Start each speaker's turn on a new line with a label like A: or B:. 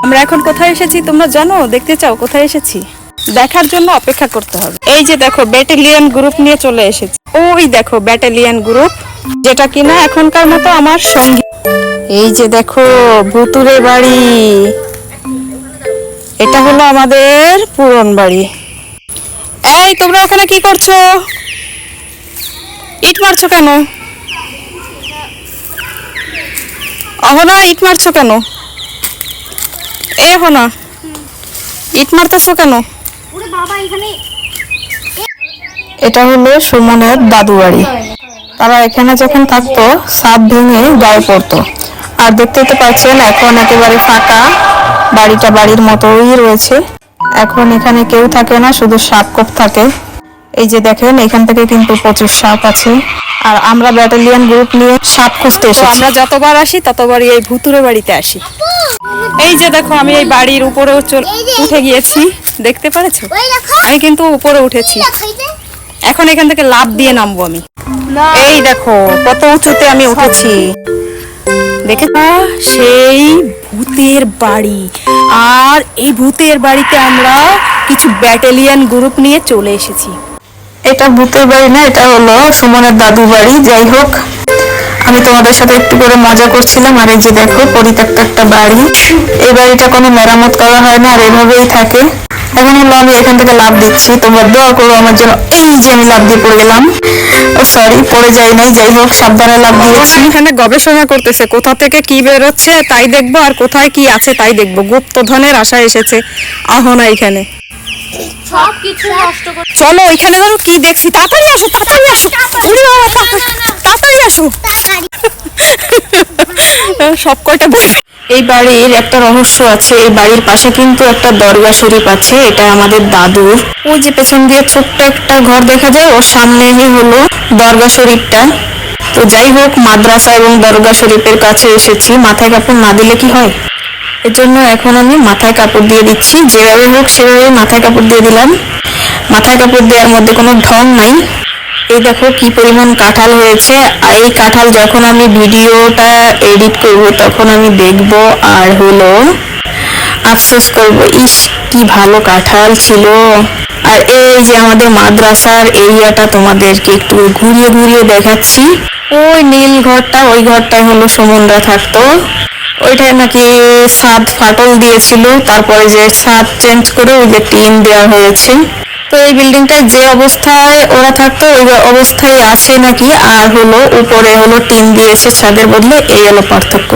A: আমরা এখন কোথায় এসেছি তোমরা জানো? দেখতে চাও, কোথায় এসেছি? দেখার জন্য অপেক্ষা করতে হবে। এই যে দেখো ব্যাটালিয়ন গ্রুপ নিয়ে চলে এসেছি। ওই দেখো ব্যাটালিয়ন গ্রুপ যেটা কিনা এখনকার মতো আমার সঙ্গী। এই যে দেখো, ভুতুরে বাড়ি। এটা হলো আমাদের পুরন বাড়ি। এই, তোমরা ওখানে কি করছ? ইট মারছো কেন? অহনা, ইট মারছো কেন? এ হোনা ইট মারতেছো কেন? এটা হলো সুমনের দাদু বাড়ি। তারা এখানে যখন থাকতো সাপ ভেঙে গায়ে পড়তো। আর দেখতে তো পাচ্ছেন এখন একেবারে ফাঁকা। বাড়িটা বাড়ির মতোই রয়েছে। এখন এখানে কেউ থাকে না শুধু সাপ কোপ থাকে। এই যে দেখেন এখান থেকে কিন্তু প্রচুর সাপ আছে। আর আমরা ব্যাটালিয়ান গ্রুপ নিয়ে সাপ খুঁজতে এসেছি। আমরা যতবার আসি ততবারই এই ভুতুরে বাড়িতে আসি। এই যে দেখো আমি এই বাড়ির উপরেও চল- উঠে গিয়েছি। দেখতে পেরেছ? আমি কিন্তু উপরে উঠেছি। এখন এখান থেকে লাভ দিয়ে নামবো আমি। এই দেখো কত উঁচুতে আমি উঠেছি। দেখে সেই ভূতের বাড়ি। আর এই ভূতের বাড়িতে আমরা কিছু ব্যাটালিয়ান গ্রুপ নিয়ে চলে এসেছি। এটা ভূতের বাড়ি না এটা হলো সুমনের দাদু বাড়ি যাই হোক। আমি তোমাদের সাথে একটু করে মজা করছিলাম আর এই যে দেখো পরিত্যক্ত একটা বাড়ি। এই বাড়িটা কোনো মেরামত করা হয় না আর এভাবেই থাকে। এখন হলো আমি এখান থেকে লাভ দিচ্ছি তোমরা দোয়া করো আমার জন্য এই যে আমি লাভ দিয়ে পড়ে গেলাম। ও সরি পড়ে যাই নাই যাই হোক সাবধানে লাভ দিয়েছি এখানে গবেষণা করতেছে কোথা থেকে কি বেরোচ্ছে তাই দেখব আর কোথায় কি আছে তাই দেখব। গুপ্তধনের আশা এসেছে আহ না এখানে।
B: সব কিছু নষ্ট করে
A: চলো ওইখানে হলো কি দেখছি। তাড়াতাড়ি আসো তাড়াতাড়ি আসো। ওরে বাবা, তাড়াতাড়ি আসো। সব কয়টা এই বাড়ির একটা রহস্য আছে এই বাড়ির পাশে কিন্তু একটা দরগা শরীফ আছে এটা আমাদের দাদুর ওই যে পেছন দিয়ে ছোট্ট একটা ঘর দেখা যায় ওর সামনেই হলো দরগা শরীফটা। তো যাই হোক মাদ্রাসা এবং দরগা শরীফের কাছে এসেছি। মাথায় কাপড় না দিলে কি হয়? এর জন্য এখন আমি মাথায় কাপড় দিয়ে দিচ্ছি। যেভাবে হোক, সেভাবে মাথায় কাপড় দিয়ে দিলাম। মাথায় কাপড় দেওয়ার মধ্যে কোনো ঢং নাই। এই দেখো কি পরিমাণ কাঁঠাল হয়েছে। আর এই কাঁঠাল যখন আমি ভিডিওটা এডিট করব, তখন আমি দেখব আর হলো আফসোস করব, ইস, কি ভালো কাঁঠাল ছিল। আর এই যে আমাদের মাদ্রাসার এরিয়াটা তোমাদেরকে একটু ঘুরিয়ে ঘুরিয়ে দেখাচ্ছি। ওই নীল ঘরটা, ওই ঘরটায় হলো সুমনরা থাকতো। ওইটায় নাকি সাদ ফাটল দিয়েছিল, তারপরে যে সাদ চেঞ্জ করে ওই যে টিন দেওয়া হয়েছে। তো এই বিল্ডিংটায় যে অবস্থায় ওরা থাকতো, ওই অবস্থায় আছে নাকি, আর হলো উপরে হলো টিন দিয়েছে ছাদের বদলে, এই হলো পার্থক্য।